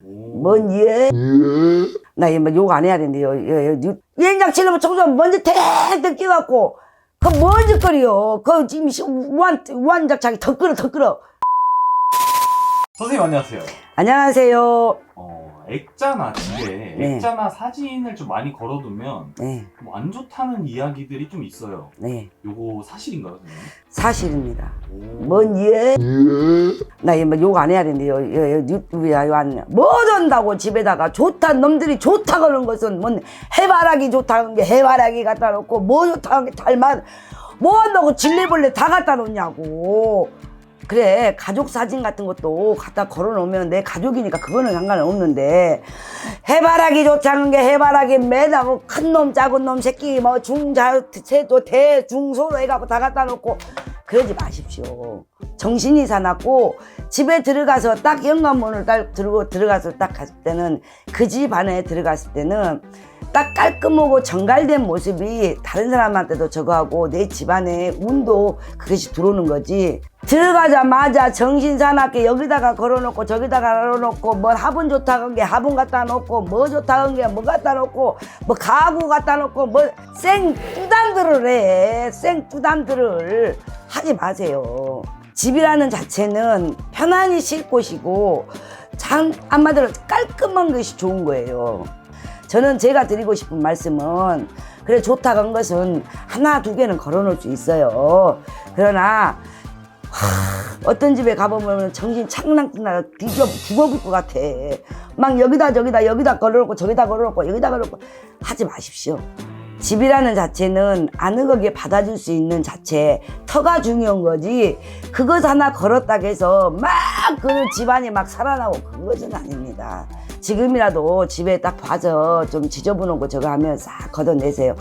뭔 예? 나 이거 욕안 해야 된대요. 연장 치려면 청소 먼저 탱탱 끼갖고 그 먼저 끓여. 그 지금 우한작 자기 더 끓어 더 끓어. 선생님 안녕하세요. 안녕하세요. 어, 액자나 집에 네. 액자나 사진을 좀 많이 걸어두면 네, 뭐 안 좋다는 이야기들이 좀 있어요. 네 요거 사실인가요, 선생님? 사실입니다. 오. 뭔 예? 나 이거 욕안 해야 된대요. 여- 여- 유튜브에 왔냐? 뭐 전다고 집에다가 좋다 놈들이 좋다 그러는 것은 뭔 해바라기 좋다는 게 해바라기 갖다 놓고 뭐 좋다는 게 달만 뭐 한다고 질레벌레 다 갖다 놓냐고. 그래 가족 사진 같은 것도 갖다 걸어 놓으면 내 가족이니까 그거는 상관은 없는데 해바라기 좋다는 게 해바라기 매다 뭐 큰 놈 작은 놈 새끼 뭐 중자 세도 대 중소로 해갖고 다 갖다 놓고 그러지 마십시오. 정신이 사납고 집에 들어가서 딱 현관문을 딱 들고 들어가서 딱 갔을 때는 그 집 안에 들어갔을 때는 딱 깔끔하고 정갈된 모습이 다른 사람한테도 저거하고 내 집안에 운도 그것이 들어오는 거지. 들어가자마자 정신 사납게 여기다가 걸어놓고 저기다가 걸어놓고 뭐 화분 좋다 한게 화분 갖다 놓고 뭐 좋다 한게뭐 갖다 놓고 뭐 가구 갖다 놓고 뭐생 뚜담들을 해. 생 뚜담들을 하지 마세요. 집이라는 자체는 편안히 쉴 곳이고 참 한마디로 깔끔한 것이 좋은 거예요. 저는 제가 드리고 싶은 말씀은 그래 좋다고 한 것은 하나 두 개는 걸어놓을 수 있어요. 그러나 하, 어떤 집에 가보면 정신 창랑나 뒤져 죽어볼 것 같아. 막 여기다 저기다 여기다 걸어놓고 저기다 걸어놓고 여기다 걸어놓고 하지 마십시오. 집이라는 자체는 아늑하게 받아줄 수 있는 자체 터가 중요한 거지 그것 하나 걸었다고 해서 막 그 집안이 막 살아나고 그것은 아닙니다 지금이라도 집에 딱 봐서 좀 지저분하고 저거 하면 싹 걷어내세요.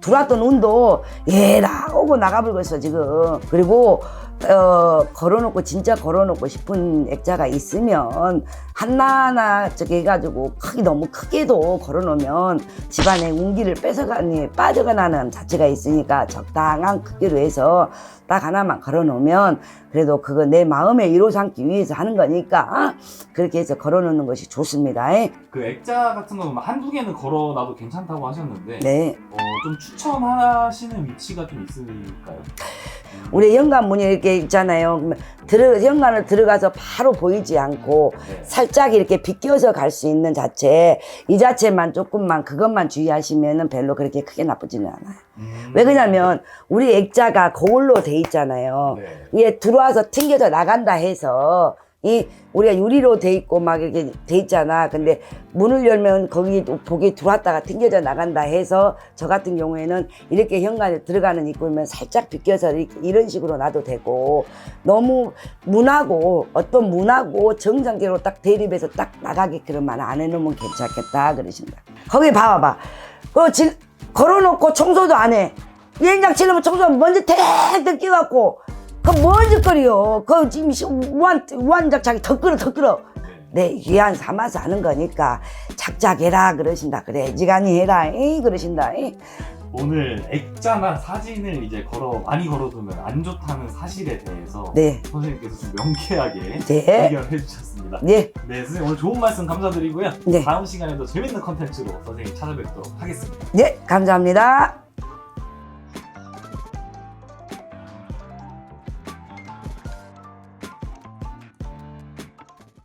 들어왔던 운도 얘라 오고 나가버렸어 지금. 그리고 어, 걸어놓고 진짜 걸어놓고 싶은 액자가 있으면 하나하나 저기 해가지고 크게 너무 크게도 걸어놓으면 집안에 운기를 뺏어가니 빠져가는 자체가 있으니까 적당한 크기로 해서 딱 하나만 걸어놓으면 그래도 그거 내 마음에 이루 삼기 위해서 하는 거니까 그렇게 해서 걸어놓는 것이 좋습니다. 그 액자 같은 거 한두 개는 걸어놔도 괜찮다고 하셨는데 네. 어, 좀 추천하시는 위치가 좀 있을까요? 우리 현관문이 이렇게 있잖아요. 들어, 현관을 들어가서 바로 보이지 않고 네. 살짝 이렇게 비껴서 갈 수 있는 자체, 이 자체만 조금만 그것만 주의하시면은 별로 그렇게 크게 나쁘지는 않아요. 음. 왜 그러냐면 우리 액자가 거울로 돼 있잖아요. 네. 위에 들어와서 튕겨져 나간다 해서 이 우리가 유리로 돼 있고 막 이렇게 돼 있잖아. 근데 문을 열면 거기 복이 들어왔다가 튕겨져 나간다 해서 저 같은 경우에는 이렇게 현관에 들어가는 입구면 살짝 비껴서 이렇게 이런 식으로 놔도 되고 너무 문하고 어떤 문하고 정상적으로 딱 대립해서 딱 나가게 그런만 안 해놓으면 괜찮겠다 그러신다. 거기 봐봐봐. 그 지, 걸어놓고 청소도 안 해. 비행장 치려면 청소 먼저 탱탱 끼갖고 그 끓여. 그 지금 우한작 자기 더 끓어 더. 네. 내 위안 삼아서 하는 거니까 작작 해라 그러신다. 그래 지간히 해라. 이 그러신다. 이. 오늘 액자나 사진을 이제 걸어 많이 걸어두면 안 좋다는 사실에 대해서 네. 선생님께서 좀 명쾌하게 네. 해결해 주셨습니다. 네. 네, 선생님 오늘 좋은 말씀 감사드리고요. 네. 다음 시간에도 재밌는 컨텐츠로 선생님 찾아뵙도록 하겠습니다. 네. 감사합니다.